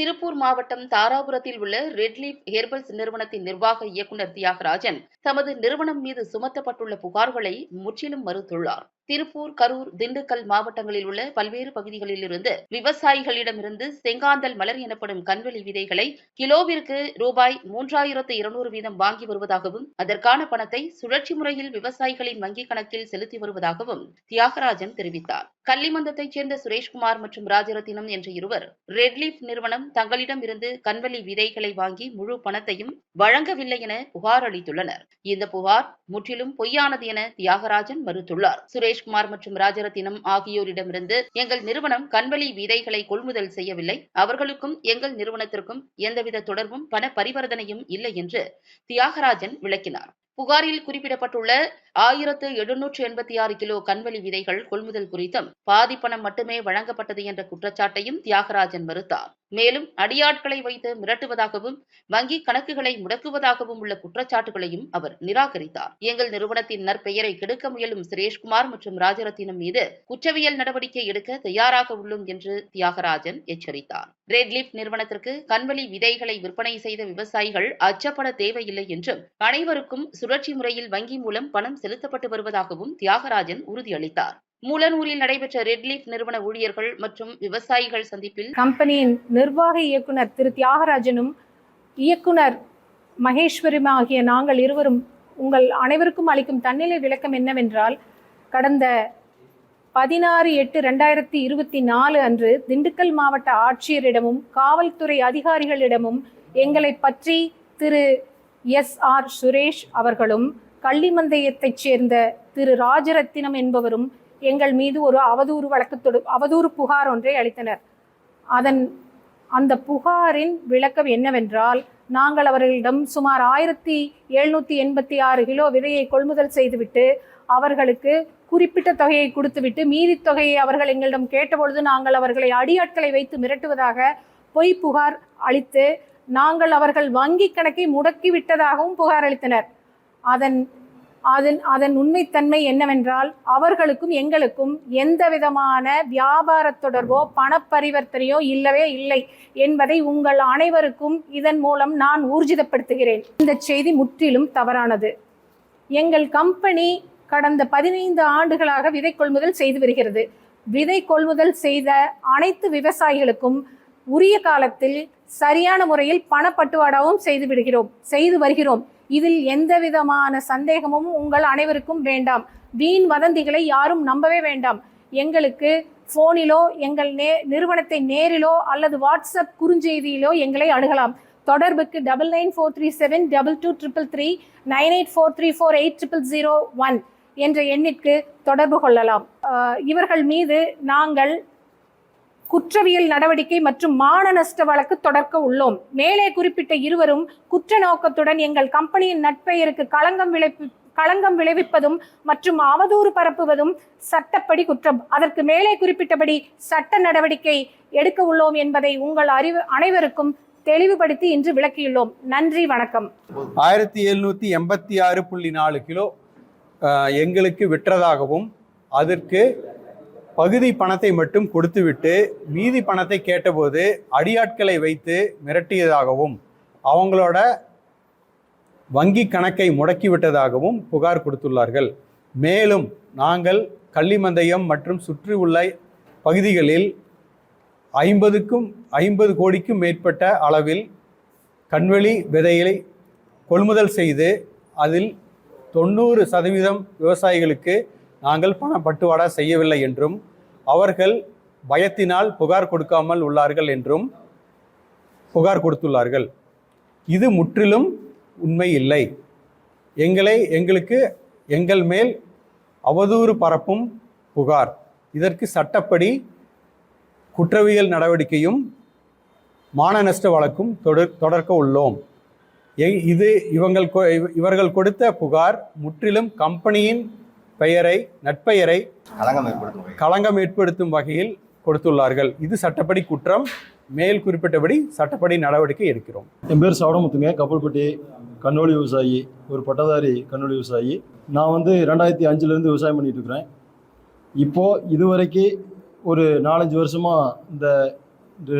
திருப்பூர் மாவட்டம் தாராபுரத்தில் உள்ள ரெட்லீப் ஹெர்பல்ஸ் நிறுவனத்தின் நிர்வாக இயக்குநர் தியாகராஜன் தமது நிறுவனம் மீது சுமத்தப்பட்டுள்ள புகார்களை முற்றிலும் மறுத்துள்ளார். திருப்பூர் கரூர் திண்டுக்கல் மாவட்டங்களில் உள்ள பல்வேறு பகுதிகளில் இருந்து விவசாயிகளிடமிருந்து செங்காந்தல் மலர் எனப்படும் கண்வெளி விதைகளை கிலோவிற்கு ரூபாய் மூன்றாயிரத்து இருநூறு வீதம் வாங்கி வருவதாகவும் அதற்கான பணத்தை சுழற்சி முறையில் விவசாயிகளின் வங்கிக் கணக்கில் செலுத்தி வருவதாகவும் தியாகராஜன் தெரிவித்தார். கள்ளிமந்தத்தைச் சேர்ந்த சுரேஷ்குமார் மற்றும் ராஜரத்தினம் என்ற இருவர் ரெட்லீஃப் நிறுவனம் தங்களிடம் இருந்து கண்வெளி விதைகளை வாங்கி முழு பணத்தையும் வழங்கவில்லை என புகார் அளித்துள்ளனர். இந்த புகார் முற்றிலும் பொய்யானது என தியாகராஜன் மறுத்துள்ளார். சுரேஷ்குமார் மற்றும் ராஜரத்தினம் ஆகியோரிடமிருந்து எங்கள் நிறுவனம் கண்வெளி விதைகளை கொள்முதல் செய்யவில்லை. அவர்களுக்கும் எங்கள் நிறுவனத்திற்கும் எந்தவித தொடர்பும் பண பரிவர்த்தனையும் இல்லை என்று தியாகராஜன் விளக்கினார். புகாரில் குறிப்பிடப்பட்டுள்ள ஆயிரத்து எழுநூற்று எண்பத்தி ஆறு கிலோ கண்வெளி விதைகள் கொள்முதல் குறித்தும் பாதி பணம் மட்டுமே வழங்கப்பட்டது என்ற குற்றச்சாட்டையும் தியாகராஜன் மறுத்தார். மேலும் அடியாட்களை வைத்து மிரட்டுவதாகவும் வங்கி கணக்குகளை முடக்குவதாகவும் உள்ள குற்றச்சாட்டுகளையும் அவர் நிராகரித்தார். எங்கள் நிறுவனத்தின் நற்பெயரை கெடுக்க முயலும் சுரேஷ்குமார் மற்றும் ராஜரத்தினம் மீது குற்றவியல் நடவடிக்கை எடுக்க தயாராக உள்ளோம் என்று தியாகராஜன் எச்சரித்தார். ரெட்லிப் நிறுவனத்திற்கு கண்வெளி விதைகளை விற்பனை செய்த விவசாயிகள் அச்சப்பட தேவையில்லை என்றும் அனைவருக்கும் சுழற்சி முறையில் வங்கி மூலம் பணம் செலுத்தப்பட்டு வருவதாகவும் தியாகராஜன் உறுதியளித்தார். மூலனூரில் நடைபெற்ற ரெட்லீஃப் நிறுவன ஊழியர்கள் மற்றும் விவசாயிகள் சந்திப்பில் கம்பெனியின் நிர்வாக இயக்குனர் திரு தியாகராஜனும் இயக்குனர் மகேஸ்வரியும் ஆகிய நாங்கள் இருவரும் உங்கள் அனைவருக்கும் அளிக்கும் தன்னிலை விளக்கம் என்னவென்றால் கடந்த பதினாறு எட்டு ரெண்டாயிரத்தி இருபத்தி நாலு அன்று திண்டுக்கல் மாவட்ட ஆட்சியரிடமும் காவல்துறை அதிகாரிகளிடமும் எங்களை பற்றி திரு எஸ் ஆர் சுரேஷ் அவர்களும் கள்ளிமந்தயத்தைச் சேர்ந்த திரு ராஜரத்தினம் என்பவரும் எங்கள் மீது ஒரு அவதூறு வழக்கு தொடு அவதூறு புகார் ஒன்றை அளித்தனர். அதன் அந்த புகாரின் விளக்கம் என்னவென்றால் நாங்கள் அவர்களிடம் சுமார் ஆயிரத்தி எழுநூற்றி எண்பத்தி ஆறு கிலோ விதையை கொள்முதல் செய்துவிட்டு அவர்களுக்கு குறிப்பிட்ட தொகையை கொடுத்துவிட்டு மீதி தொகையை அவர்கள் எங்களிடம் கேட்டபொழுது நாங்கள் அவர்களை அடியாட்களை வைத்து மிரட்டுவதாக பொய் புகார் அளித்து நாங்கள் அவர்கள் வங்கி கணக்கை முடக்கிவிட்டதாகவும் புகார் அளித்தனர். அதன் அதன் அதன் உண்மைத்தன்மை என்னவென்றால் அவர்களுக்கும் எங்களுக்கும் எந்த விதமான வியாபார தொடர்போ பணப்பரிவர்த்தனையோ இல்லவே இல்லை என்பதை உங்கள் அனைவருக்கும் இதன் மூலம் நான் ஊர்ஜிதப்படுத்துகிறேன். இந்த செய்தி முற்றிலும் தவறானது. எங்கள் கம்பெனி கடந்த பதினைந்து ஆண்டுகளாக விதை கொள்முதல் செய்து வருகிறது. விதை கொள்முதல் செய்த அனைத்து விவசாயிகளுக்கும் உரிய காலத்தில் சரியான முறையில் பணப்பட்டுவாடாவும் செய்து விடுகிறோம் செய்து வருகிறோம். இதில் எந்த விதமான சந்தேகமும் உங்கள் அனைவருக்கும் வேண்டாம். வீண் வதந்திகளை யாரும் நம்பவே வேண்டாம். எங்களுக்கு ஃபோனிலோ எங்கள் நே நிறுவனத்தை நேரிலோ அல்லது வாட்ஸ்அப் குறுஞ்செய்தியிலோ எங்களை அணுகலாம். தொடர்புக்கு double nine four three seven double two triple three nine eight four three four eight triple zero one என்ற எண்ணிற்கு தொடர்பு கொள்ளலாம். இவர்கள் மீது நாங்கள் குற்றவியல் நடவடிக்கை மற்றும் மான நஷ்ட வழக்கு தொடர்க்க உள்ளோம். மேலே குறிப்பிட்ட இருவரும் குற்ற நோக்கத்துடன் எங்கள் கம்பெனியின் நட்பெயருக்கு களங்கம் விளைவி களங்கம் விளைவிப்பதும் மற்றும் அவதூறு பரப்புவதும் சட்டப்படி குற்றம். அதற்கு மேலே குறிப்பிட்டபடி சட்ட நடவடிக்கை எடுக்க உள்ளோம் என்பதை உங்கள் அறிவு அனைவருக்கும் தெளிவுபடுத்தி இன்று விளக்கியுள்ளோம். நன்றி வணக்கம். ஆயிரத்தி எழுநூற்றி எண்பத்தி ஆறு புள்ளி நாலு கிலோ எங்களுக்கு விற்றதாகவும் அதற்கு பகுதி பணத்தை மட்டும் கொடுத்துவிட்டு மீதி பணத்தை கேட்டபோது அடியாட்களை வைத்து மிரட்டியதாகவும் அவங்களோட வங்கி கணக்கை முடக்கிவிட்டதாகவும் புகார் கொடுத்துள்ளார்கள். மேலும் நாங்கள் கள்ளிமந்தயம் மற்றும் சுற்றி உள்ள பகுதிகளில் ஐம்பதுக்கும் ஐம்பது கோடிக்கும் மேற்பட்ட அளவில் கண்வெளி விதைகளை கொள்முதல் செய்து அதில் தொண்ணூறு சதவீதம் விவசாயிகளுக்கு நாங்கள் பண பட்டுவாடா செய்யவில்லை என்றும் அவர்கள் பயத்தினால் புகார் கொடுக்காமல் உள்ளார்கள் என்றும் புகார் கொடுத்துள்ளார்கள். இது முற்றிலும் உண்மை இல்லை. எங்களை எங்களுக்கு எங்கள் மேல் அவதூறு பரப்பும் புகார். இதற்கு சட்டப்படி குற்றவியல் நடவடிக்கையும் மான நஷ்ட வழக்கும் தொடர் தொடர்க்க உள்ளோம். எ- இது இவங்கள் கொ- இவ- இவர்கள் கொடுத்த புகார் முற்றிலும் கம்பெனியின் பெயரை நட்பெயரை களங்கம் ஏற்படுத்தும் வகையில். களங்கம் ஏற்படுத்தும் வகையில் கொடுத்துள்ளார்கள். இது சட்டப்படி குற்றம். மேல் குறிப்பிட்டபடி சட்டப்படி நடவடிக்கை எடுக்கிறோம். என் பேர் சவடமுத்துங்க கப்பல்பட்டி கண்ணோலி விவசாயி ஒரு பட்டதாரி கண்ணோலி விவசாயி. நான் வந்து ரெண்டாயிரத்தி அஞ்சுலேருந்து விவசாயம் பண்ணிட்டு இருக்கிறேன் இப்போது இதுவரைக்கும் ஒரு நாலஞ்சு வருஷமாக இந்த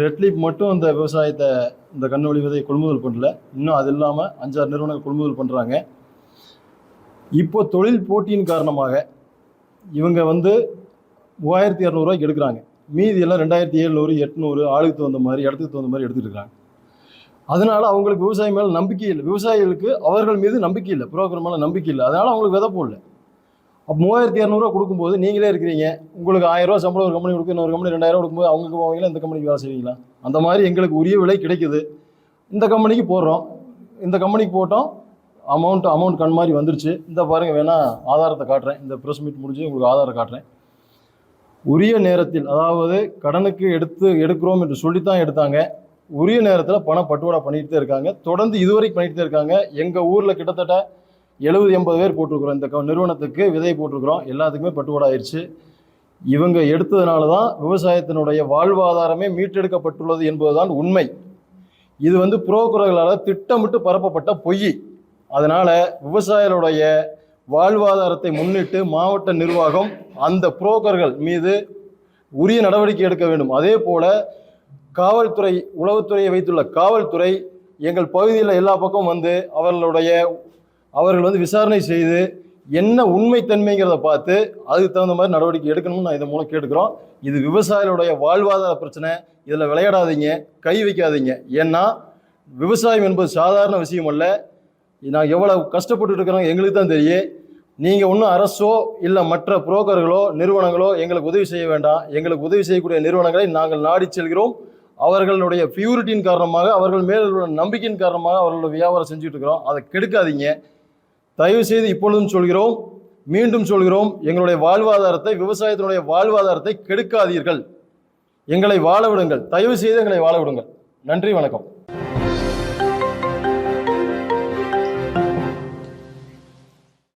ரெட்லீப் மட்டும் இந்த விவசாயத்தை இந்த கண்ணொளி விதை கொள்முதல் பண்ணல. இன்னும் அது இல்லாமல் அஞ்சாறு நிறுவனங்கள் கொள்முதல் பண்ணுறாங்க இப்போ தொழில் போட்டியின் காரணமாக இவங்க வந்து மூவாயிரத்தி இரநூறுவாய்க்கு எடுக்கிறாங்க. மீதி எல்லாம் ரெண்டாயிரத்தி எழுநூறு எட்நூறு ஆளுக்கு தகுந்த மாதிரி இடத்துக்கு தகுந்த மாதிரி எடுத்துகிட்டு இருக்காங்க. அதனால அவங்களுக்கு விவசாயம் மேலே நம்பிக்கை இல்லை. விவசாயிகளுக்கு அவர்கள் மீது நம்பிக்கை இல்லை. புரோக்கர் மேலே நம்பிக்கை இல்லை. அதனால் அவங்களுக்கு விதை போடல. அப்போ மூவாயிரத்தி இரநூறுவா கொடுக்கும்போது நீங்களே இருக்கிறீங்க. உங்களுக்கு ஆயிரம் ரூபா சம்பளம் ஒரு கம்பெனி கொடுக்கு இன்னொரு கம்பெனி ரெண்டாயிரம் கொடுக்கும்போது அவங்க போவீங்களா இந்த கம்பெனிக்கு வேலை செய்வீங்களா? அந்த மாதிரி எங்களுக்கு உரிய விலை கிடைக்குது. இந்த கம்பெனிக்கு போடுறோம். இந்த கம்பெனிக்கு போட்டோம். அமௌண்ட் அமௌண்ட் கண் மாதிரி வந்துருச்சு. இந்த பாருங்க வேணால் ஆதாரத்தை காட்டுறேன். இந்த ப்ரெஸ் மீட் முடிஞ்சு உங்களுக்கு ஆதாரம் காட்டுறேன். உரிய நேரத்தில் அதாவது கடனுக்கு எடுத்து எடுக்கிறோம் என்று சொல்லித்தான் எடுத்தாங்க. உரிய நேரத்தில் பணம் பட்டுவாடா பண்ணிகிட்டே தான் இருக்காங்க. தொடர்ந்து இதுவரைக்கும் பண்ணிகிட்டே தான் இருக்காங்க. எங்கள் ஊரில் கிட்டத்தட்ட எழுபது எண்பது பேர் போட்டிருக்கிறோம். இந்த க- நிறுவனத்துக்கு விதை போட்டிருக்கிறோம். எல்லாத்துக்குமே பட்டுவாடா ஆயிடுச்சு இவங்க எடுத்ததுனால தான் விவசாயத்தினுடைய வாழ்வாதாரமே மீட்டெடுக்கப்பட்டுள்ளது என்பதுதான் உண்மை. இது வந்து புரோக்கர்களால் திட்டமிட்டு பரப்பப்பட்ட பொய். அதனால் விவசாயிகளுடைய வாழ்வாதாரத்தை முன்னிட்டு மாவட்ட நிர்வாகம் அந்த புரோக்கர்கள் மீது உரிய நடவடிக்கை எடுக்க வேண்டும். அதே போல் காவல்துறை உளவுத்துறையை வைத்துள்ள காவல்துறை எங்கள் பகுதியில் எல்லா பக்கம் வந்து அவர்களுடைய அவர்கள் வந்து விசாரணை செய்து என்ன உண்மைத்தன்மைங்கிறத பார்த்து அதுக்கு தகுந்த மாதிரி நடவடிக்கை எடுக்கணும்னு நான் இதன் மூலம் கேட்டுக்கிறோம். இது விவசாயிகளுடைய வாழ்வாதார பிரச்சனை. இதில் விளையாடாதீங்க கை வைக்காதீங்க. ஏன்னா விவசாயம் என்பது சாதாரண விஷயம் அல்ல. நான் எவ்வளவு கஷ்டப்பட்டு இருக்கிறோம் எங்களுக்கு தான் தெரியும் நீங்கள் ஒன்றும் அரசோ இல்லை மற்ற புரோக்கர்களோ நிறுவனங்களோ எங்களுக்கு உதவி செய்ய வேண்டாம். எங்களுக்கு உதவி செய்யக்கூடிய நிறுவனங்களை நாங்கள் நாடி செல்கிறோம். அவர்களுடைய பியூரிட்டியின் காரணமாக அவர்கள் மேல் உள்ள நம்பிக்கையின் காரணமாக அவர்களோட வியாபாரம் செஞ்சுட்டு இருக்கிறோம். அதை கெடுக்காதீங்க. தயவு செய்து இப்பொழுதும் சொல்கிறோம் மீண்டும் சொல்கிறோம் எங்களுடைய வாழ்வாதாரத்தை விவசாயத்தினுடைய வாழ்வாதாரத்தை கெடுக்காதீர்கள். எங்களை வாழ விடுங்கள். தயவு செய்து எங்களை வாழ விடுங்கள். நன்றி வணக்கம்.